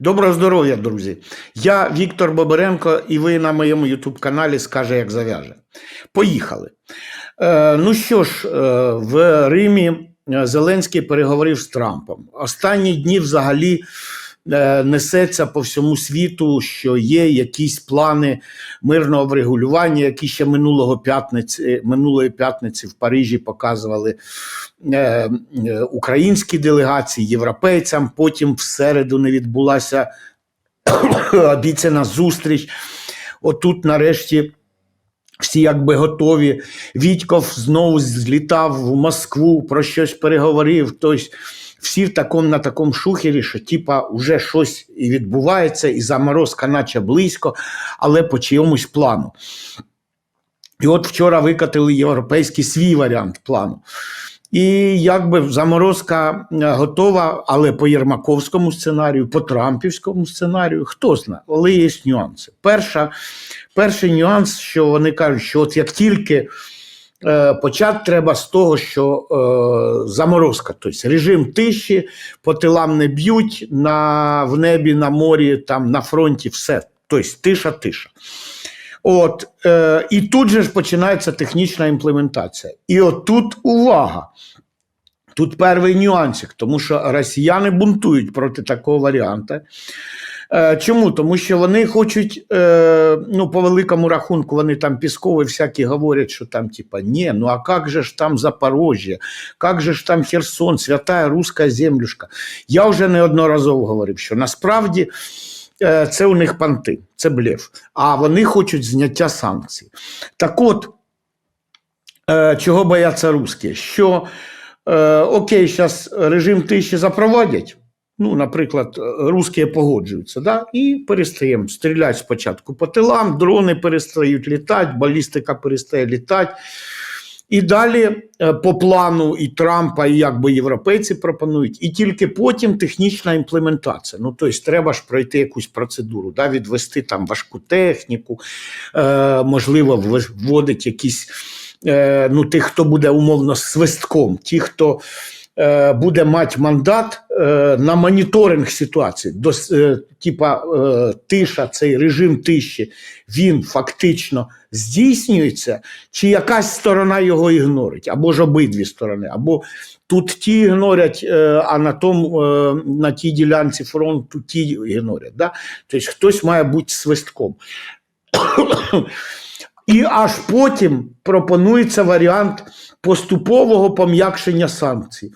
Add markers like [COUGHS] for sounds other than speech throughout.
Доброго здоров'я, друзі! Я Віктор Боберенко, і ви на моєму ютуб-каналі Скаже, як зав'яже. Поїхали. Е, ну що ж, е, в Римі е, Зеленський переговорив з Трампом. Останні дні взагалі несеться по всьому світу, що є якісь плани мирного врегулювання, які ще минулого п'ятниці, минулої п'ятниці в Парижі показували е, е, українські делегації, європейцям. Потім в середу не відбулася [COUGHS] обіцяна зустріч. Отут, нарешті, всі якби готові. Вітьков знову злітав в Москву, про щось переговорив. Тобто всі в такому, на такому шухері, що типа вже щось і відбувається, і заморозка наче близько, але по чиємусь плану. І от вчора викатили європейський свій варіант плану. І якби заморозка е, готова, але по Єрмаковському сценарію, по Трампівському сценарію, хто знає, але є нюанси. Перша, перший нюанс, що вони кажуть, що от як тільки почати треба з того, що е, заморозка, тобто режим тиші, по тилам не б'ють, на, в небі, на морі, там, на фронті, все. Тобто тиша, тиша. От, е, і тут же ж починається технічна імплементація. І от тут увага. Тут перший нюансик, тому що росіяни бунтують проти такого варіанта. Е, чому? Тому що вони хочуть, е, ну, по великому рахунку, вони там піскові всякі говорять, що там, типа, ні, ну а як же ж там Запорожжя, як же ж там Херсон, свята руська землюшка. Я вже неодноразово говорив, що насправді. Е, це у них панти, це блеф. А вони хочуть зняття санкцій. Так от, чого бояться русські? Що окей, зараз режим тиші запровадять. Ну, наприклад, русські погоджуються, да? і перестаємо стріляти спочатку по тилам, дрони перестають літати, балістика перестає літати. І далі е, по плану і Трампа, і якби європейці пропонують, і тільки потім технічна імплементація. Ну тобто, треба ж пройти якусь процедуру, да, відвести там важку техніку, е, можливо, вводить якісь е, ну, тих, хто буде умовно свистком, ті, хто е, буде мати мандат е, на моніторинг ситуації. До, е, типа е, тиша, цей режим тиші, він фактично здійснюється, чи якась сторона його ігнорить, або ж обидві сторони, або тут ті ігнорять, е, а на тому, е, на тій ділянці фронту ті ігнорять. Да? Тобто хтось має бути свистком. [COUGHS] І аж потім пропонується варіант поступового пом'якшення санкцій.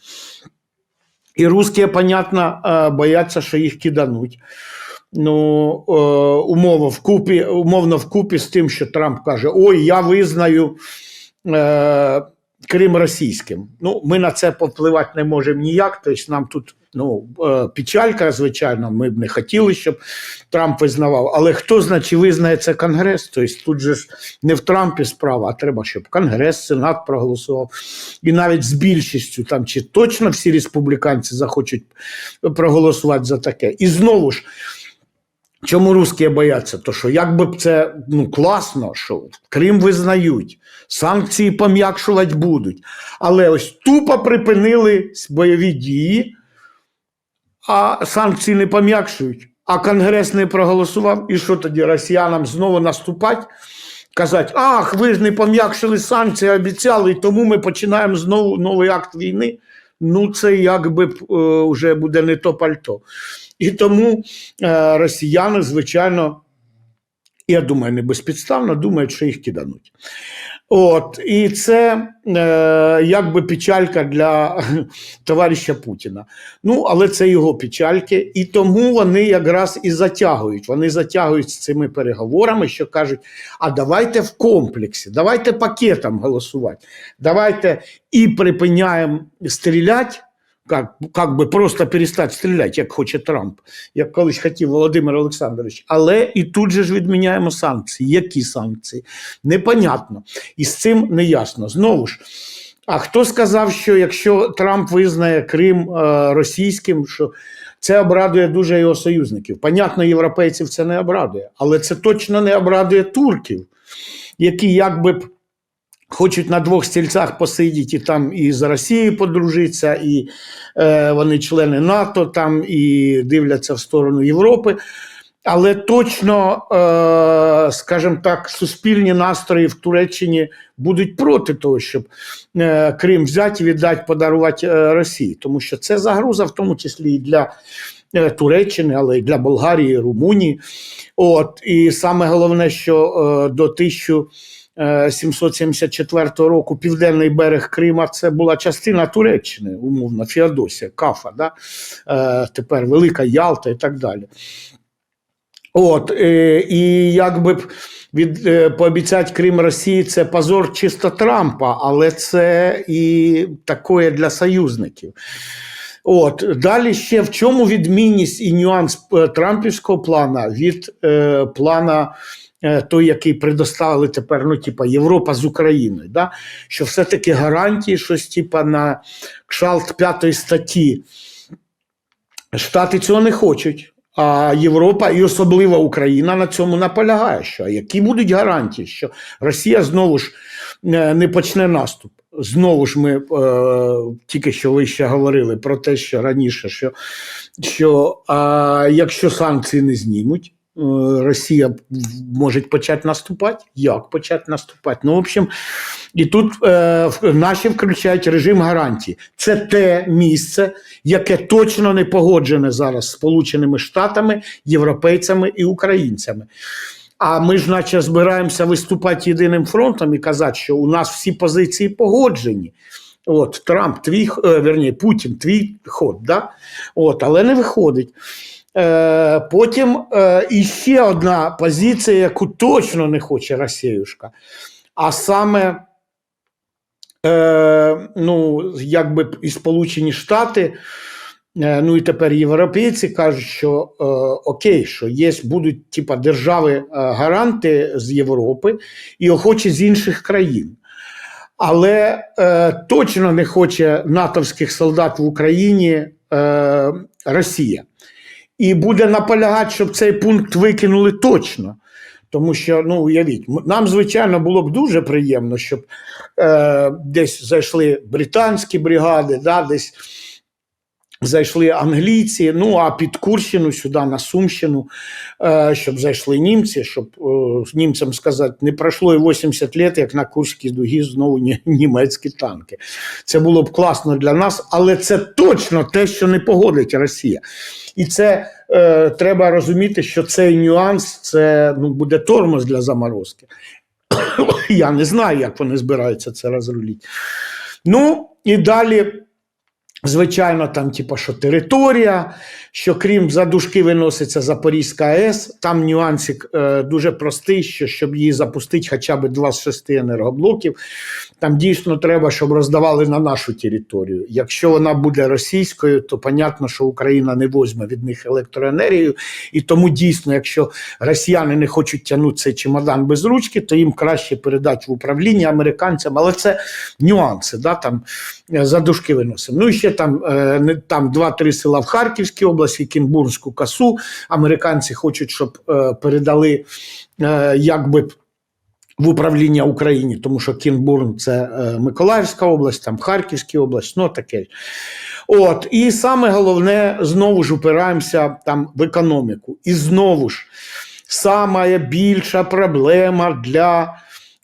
І русські, понятно, е, бояться, що їх кидануть. Ну, е, умово вкупі, умовно вкупі з тим, що Трамп каже: Ой, я визнаю е, Крим російським. Ну, ми на це повпливати не можемо ніяк. Тобто нам тут ну, е, печалька, звичайно, ми б не хотіли, щоб Трамп визнавав. Але хто знає, чи визнає це Конгрес? Тобто тут же ж не в Трампі справа, а треба, щоб Конгрес, Сенат проголосував. І навіть з більшістю там чи точно всі республіканці захочуть проголосувати за таке. І знову ж. Чому русські бояться? То що якби б це ну, класно, що Крим визнають, санкції пом'якшувати будуть. Але ось тупо припинили бойові дії, а санкції не пом'якшують. А Конгрес не проголосував. І що тоді росіянам знову наступати? Казати, ах, ви ж не пом'якшили санкції, обіцяли, і тому ми починаємо знову новий акт війни. Ну, це якби е, вже буде не то пальто. І тому е, росіяни, звичайно, я думаю, не безпідставно думають, що їх кидануть. От, І це е, якби печалька для [LAUGHS] товариша Путіна. Ну, але це його печальки, і тому вони якраз і затягують. Вони затягують з цими переговорами, що кажуть: а давайте в комплексі, давайте пакетом голосувати, давайте і припиняємо стріляти. Как, как би просто перестати стріляти, як хоче Трамп, як колись хотів Володимир Олександрович. Але і тут же ж відміняємо санкції. Які санкції? Непонятно. І з цим не ясно. Знову ж, а хто сказав, що якщо Трамп визнає Крим е, російським, що це обрадує дуже його союзників? Понятно, європейців це не обрадує, але це точно не обрадує турків, які якби б хочуть на двох стільцях посидіти і там і з Росією подружитися, і е, вони члени НАТО, там і дивляться в сторону Європи. Але точно, е, скажімо так, суспільні настрої в Туреччині будуть проти того, щоб е, Крим взяти, віддати, подарувати е, Росії, тому що це загроза, в тому числі і для е, Туреччини, але й для Болгарії, Румунії. От і саме головне, що е, до 1774 року південний берег Крима це була частина Туреччини, умовно, Феодосія, Кафа, да? е, тепер Велика Ялта і так далі. От, е, і якби від е, пообіцяти Крим Росії, це позор чисто Трампа, але це і таке для союзників. От далі ще в чому відмінність і нюанс е, Трампівського плана від е, плана е, той, який предоставили тепер, ну, типа Європа з Україною, да? що все-таки гарантії, щось типа на кшалт п'ятої статті. Штати цього не хочуть. А Європа і особливо Україна на цьому наполягає. Що які будуть гарантії, що Росія знову ж е, не почне наступ? Знову ж ми е, тільки що ви ще говорили про те, що раніше, що, що е, якщо санкції не знімуть, е, Росія може почати наступати. Як почати наступати? Ну, в общем, і тут е, наші включають режим гарантії. Це те місце, яке точно не погоджене зараз з Сполученими Штатами, європейцями і українцями. А ми ж, наче, збираємося виступати єдиним фронтом і казати, що у нас всі позиції погоджені. От Трамп, твій е, верні, Путін, твій ход, да? От, але не виходить. Е, потім е, іще одна позиція, яку точно не хоче Росіюшка, а саме е, ну, якби і Сполучені Штати, е, ну і тепер європейці кажуть, що окей, що є, будуть типа держави е, гаранти з Європи і охочі з інших країн. Але е, точно не хоче натовських солдат в Україні е, Росія. І буде наполягати, щоб цей пункт викинули точно. Тому що, ну, уявіть, нам, звичайно, було б дуже приємно, щоб е, десь зайшли британські бригади, да, десь зайшли англійці, ну а під Курщину сюди, на Сумщину, е, щоб зайшли німці, щоб е, німцям сказати, не пройшло і 80 років, як на Курській дугі знову [LAUGHS] німецькі танки. Це було б класно для нас, але це точно те, що не погодить Росія. І це е, треба розуміти, що цей нюанс це ну, буде тормоз для заморозки. [COUGHS] Я не знаю, як вони збираються це розрулити. Ну і далі. Звичайно, там, типу, що територія, що крім задушки виноситься Запорізька АЕС, там нюансик е, дуже простий, що щоб її запустити хоча б два з шести енергоблоків, там дійсно треба, щоб роздавали на нашу територію. Якщо вона буде російською, то понятно, що Україна не возьме від них електроенергію. І тому дійсно, якщо росіяни не хочуть тягнути цей чемодан без ручки, то їм краще передати в управління американцям. Але це нюанси, да, там е, задушки виносимо. Ну і ще там, е, там 2-3 села в Харківській області, Кінбурнську касу. Американці хочуть, щоб е, передали е, якби. В управління Україні, тому що Кінбурн це е, Миколаївська область, там Харківська область, ну таке. От, і саме головне, знову ж упираємося там в економіку. І знову ж, сама більша проблема для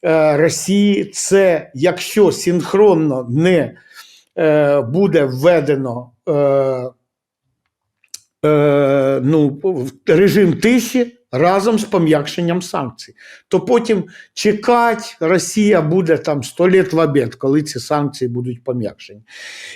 е, Росії це якщо синхронно не буде введено е, е, ну, режим тиші разом з пом'якшенням санкцій, то потім чекать Росія буде там 100 літ в обід, коли ці санкції будуть пом'якшені.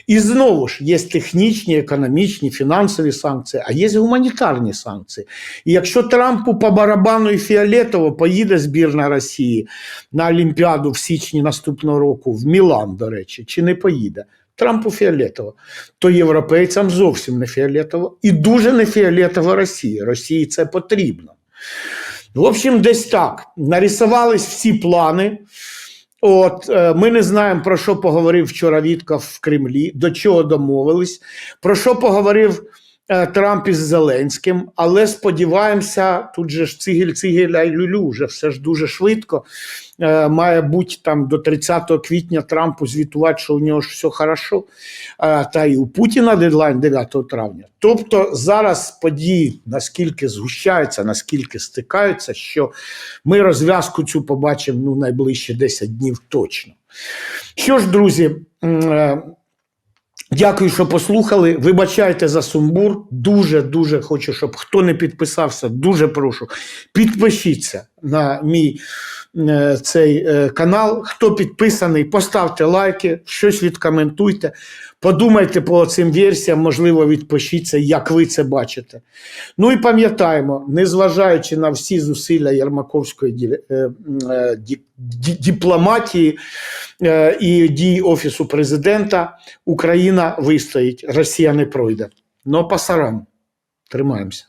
І знову ж є технічні, економічні, фінансові санкції, а є гуманітарні санкції. І якщо Трампу по барабану і фіолетово поїде збірна Росії на Олімпіаду в січні наступного року, в Мілан, до речі, чи не поїде? Трампу фіолетово, то європейцям зовсім не фіолетово і дуже не фіолетово Росії. Росії це потрібно. В общем, десь так. Нарисувались всі плани. От е, ми не знаємо, про що поговорив вчора Вітков в Кремлі, до чого домовились, про що поговорив Трамп із Зеленським, але сподіваємося, тут же ж цигель, цигель, ай люлю, вже все ж дуже швидко. Е, Має бути там до 30 квітня Трампу звітувати, що у нього ж все хорошо. Е, Та і у Путіна дедлайн 9 травня. Тобто зараз події наскільки згущаються, наскільки стикаються, що ми розв'язку цю побачимо ну, найближчі 10 днів точно. Що ж, друзі, е, дякую, що послухали. Вибачайте за сумбур. Дуже дуже хочу, щоб хто не підписався, дуже прошу. Підпишіться на мій е, цей е, канал. Хто підписаний, поставте лайки, щось відкоментуйте. Подумайте по цим версіям, можливо, відпишіться, як ви це бачите. Ну і пам'ятаємо, незважаючи на всі зусилля Єрмаковської ді- е, ді- ді- дипломатії і дій Офісу президента, Україна вистоїть, Росія не пройде. Но пасарам. Тримаємося.